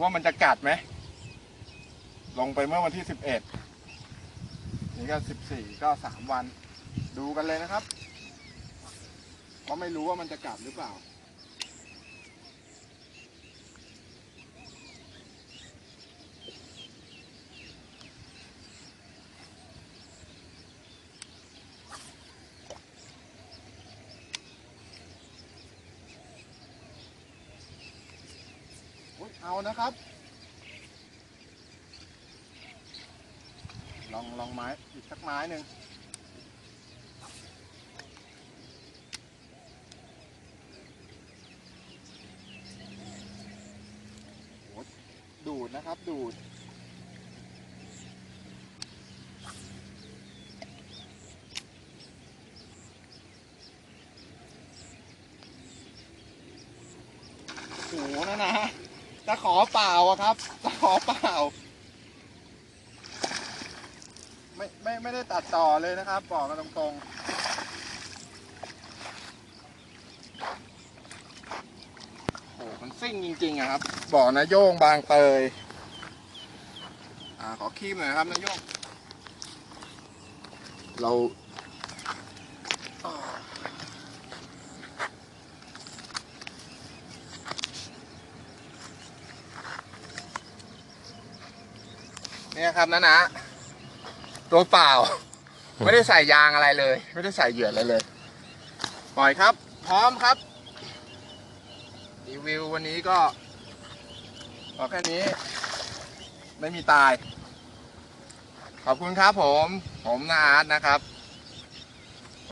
ว่ามันจะกัดไหม ลงไปเมื่อวันที่สิบเอ็ดนี่ก็สิบสี่ก็สามวัน ดูกันเลยนะครับ เพราะไม่รู้ว่ามันจะกัดหรือเปล่า เอานะครับ ลองลองไม้อีกสักไม้หนึ่งดูดนะครับดูดโอ้โหนะนะ ตะขอเปล่าอะครับตะขอเปล่า ไม่ไม่ไม่ได้ตัดต่อเลยนะครับบอกกันตรงๆโอ้โหมันซิ่งจริงๆอะครับบ่อนะโย่งบางเตยอ่าขอคีมหน่อยครับนะโย่งเรา เนี่ยครับนะนะตัวเปล่า ไม่ได้ใส่ยางอะไรเลย ไม่ได้ใส่เหยื่ออะไรเลย ปล่อยครับ พร้อมครับรีวิววันนี้ก็พอแค่นี้ ไม่มีตาย ขอบคุณครับผม ผมนาอาร์ตนะครับ